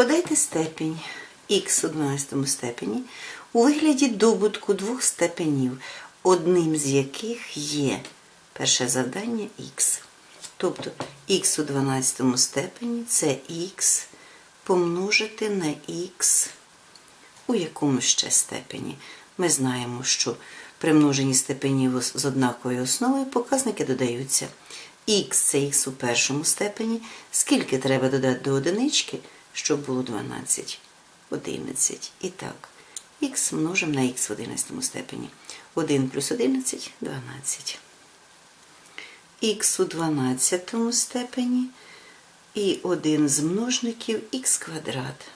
Подайте степінь х у 12 степені у вигляді добутку двох степенів, одним з яких є перше завдання х. Тобто х у 12 степені це х помножити на х у якому ще степені. Ми знаємо, що при множенні степенів з однаковою основою показники додаються. Х це х у першому степені. Скільки треба додати до одинички, щоб було 12? 11. І так, х множимо на х в 11 степені. 1 плюс 11 – 12. х у 12 степені і один з множників х квадрат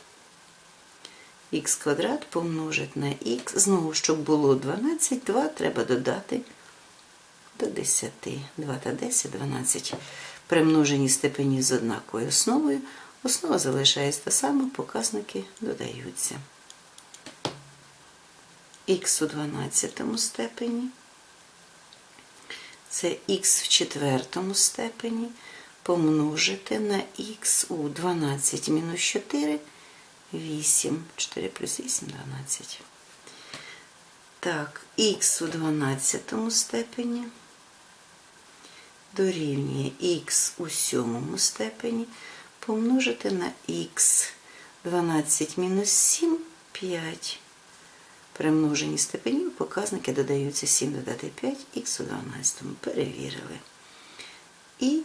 х квадрат помножить на х. Знову, щоб було 12, 2 треба додати до 10. 2 та 10 12. При множенні степенів з однаковою основою основа залишається та сама, показники додаються. х у 12 степені. Це х в четвертому степені помножити на х у 12 мінус 4 8. 4 плюс 8 12. Так, х у 12 степені дорівнює х у сьомому степені помножити на х 12 мінус 7 5. При множенні степенів показники додаються 7 додати 5, х у 12 перевірили. І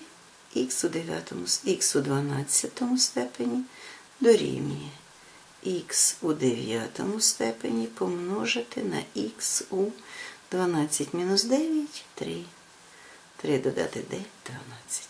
х у 9, х у 12 степені дорівнює х у 9 степені помножити на х у 12 мінус 9 3. 3 додати 9 12.